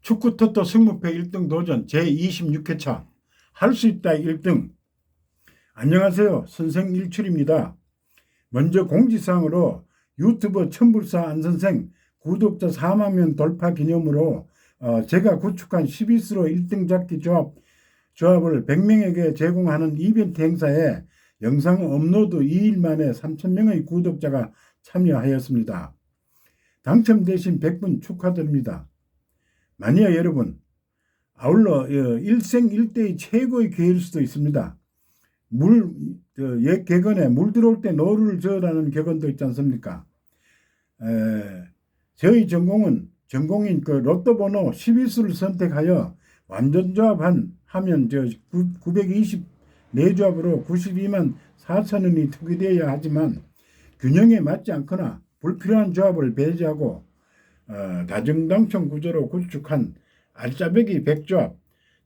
축구 토토 승무패 1등 도전 제26회차 할 수 있다 1등 안녕하세요 선생 일출입니다. 먼저 공지사항으로 유튜브 천불사 안선생 구독자 4만 명 돌파 기념으로 어, 제가 구축한 12수로 1등 잡기 조합 조합을 100명에게 제공하는 이벤트 행사에 영상 업로드 2일 만에 3,000명의 구독자가 참여하였습니다. 당첨되신 100분 축하드립니다. 마니아 여러분, 아울러 어, 일생일대의 최고의 기회일 수도 있습니다. 물, 저, 옛 객언에 물 들어올 때 노루를 저으라는 객언도 있지 않습니까? 에, 저희 전공은 전공인 그 로또 번호 12수를 선택하여 완전 조합한 하면 저 924조합으로 92만 4천 원이 투기되어야 하지만 균형에 맞지 않거나 불필요한 조합을 배제하고 어, 다중당첨 구조로 구축한 알짜배기 100조합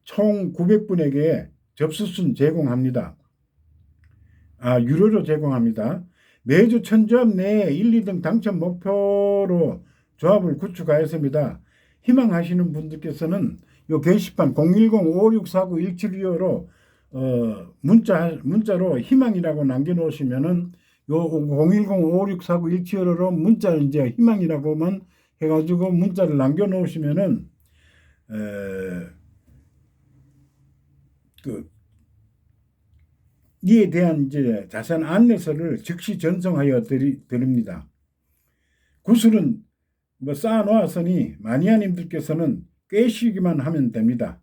총 900분에게 접수순 제공합니다. 아, 유료로 제공합니다. 매주 천조합 내에 1, 2등 당첨 목표로 조합을 구축하였습니다. 희망하시는 분들께서는 요 게시판 010-5649-1725로 어, 문자 문자로 희망이라고 남겨 놓으시면은 요 010-5649-1725로 문자 이제 희망이라고만 해가지고 문자를 남겨 놓으시면은 에, 그 이에 대한 이제 자세한 안내서를 즉시 전송하여 드리, 드립니다. 구슬은 뭐 쌓아놓았으니 마니아님들께서는 꿰시기만 하면 됩니다.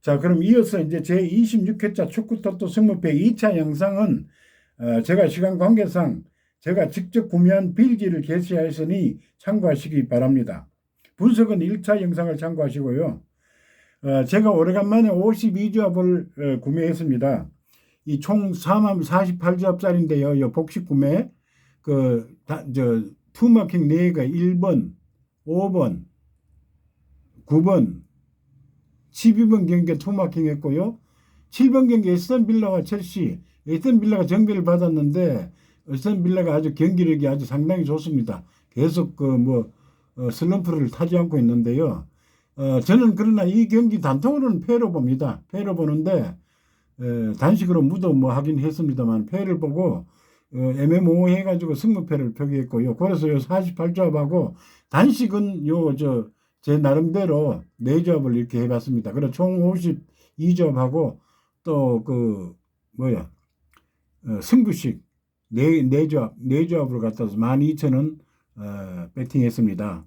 자, 그럼 이어서 이제 제 26회차 축구토토 승무패 2차 영상은 어, 제가 시간 관계상 제가 직접 구매한 빌지를 게시하였으니 참고하시기 바랍니다. 분석은 1차 영상을 참고하시고요. 어, 제가 오래간만에 52조합을 어, 구매했습니다. 이 총 4만 48조합짜리인데요. 이 복식 구매 그저 투마킹 4개 1번, 5번, 9번, 12번 경기에 투마킹 했고요. 7번 경기 에스턴 빌라와 첼시, 에스턴 빌라가 정비를 받았는데 에스턴 빌라가 아주 경기력이 아주 상당히 좋습니다. 계속 그뭐 어, 슬럼프를 타지 않고 있는데요. 어, 저는 그러나 이 경기 단통으로는 패로 봅니다. 패로 보는데 에, 단식으로 무도 뭐 하긴 했습니다만 패를 보고 어, MMO 해가지고 승무패를 표기했고요. 그래서 요 48조합하고 단식은 요 저 제 나름대로 네 조합을 이렇게 해봤습니다. 그래 총 52조합하고 또 그 뭐야 어, 승부식 네, 네 조합 네 조합으로 갖다서 12,000원 어, 배팅했습니다.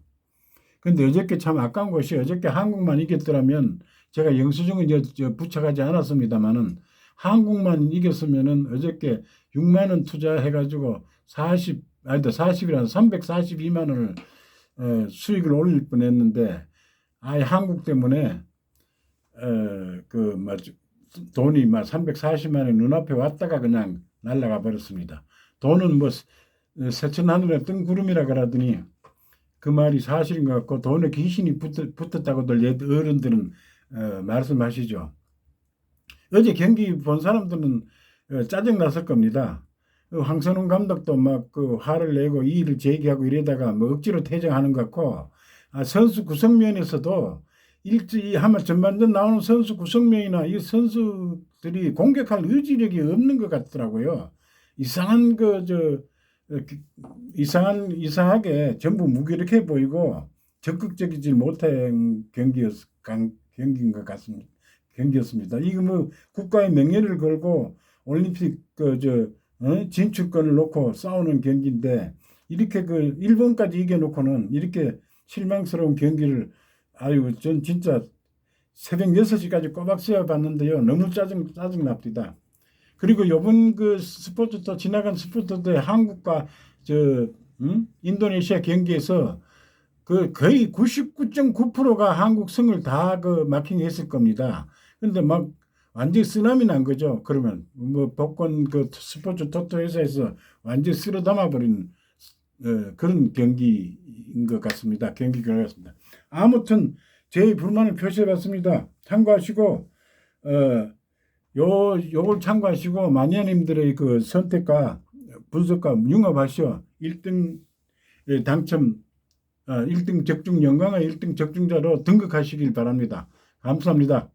근데 어저께 참 아까운 것이 어저께 한국만 이겼더라면 제가 영수증은 이제 저 부착하지 않았습니다만은 한국만 이겼으면은 어저께 6만 원 투자해가지고 40 아니다 40이라서 342만 원을 어, 수익을 올릴 뻔했는데 아예 한국 때문에 어그막 돈이 막 340만 원 눈앞에 왔다가 그냥 날아가 버렸습니다. 돈은 뭐 세천 하늘에 뜬 구름이라 그러더니 그 말이 사실인 것 같고 돈에 귀신이 붙, 붙었 다고들 옛 어른들은 어, 말씀하시죠. 어제 경기 본 사람들은 어, 짜증 났을 겁니다. 그 황선홍 감독도 막 그 화를 내고 이의를 제기하고 이러다가 뭐 억지로 퇴장하는 것 같고 아, 선수 구성면에서도 일찍 하면 전반전 나오는 선수 구성면이나 이 선수들이 공격할 의지력이 없는 것 같더라고요. 이상한 그 저 이상한 이상하게 전부 무기력해 보이고 적극적이지 못한 경기였 경기인 것 같습니다. 경기였습니다. 이거 뭐 국가의 명예를 걸고 올림픽 그저 어? 진출권을 놓고 싸우는 경기인데 이렇게 그 일본까지 이겨놓고는 이렇게 실망스러운 경기를 아유 전 진짜 새벽 6시까지 꼬박 세어 봤는데요. 너무 짜증 짜증 납니다. 그리고 요번 그 스포츠 또 지나간 스포츠 때 한국과 저 음? 인도네시아 경기에서 그 거의 99.9%가 한국 승을 다 그 마킹했을 겁니다. 근데 막 완전 쓰나미 난 거죠. 그러면 뭐 복권 그 스포츠 토토 회사에서 완전 쓸어 담아버린 어, 그런 경기인 것 같습니다. 경기 결과였습니다. 아무튼 제 불만을 표시해봤습니다. 참고하시고 어, 요 요걸 참고하시고 마니아님들의 그 선택과 분석과 융합하시어 1등 당첨 어, 1등 적중 영광의 1등 적중자로 등극하시길 바랍니다. 감사합니다.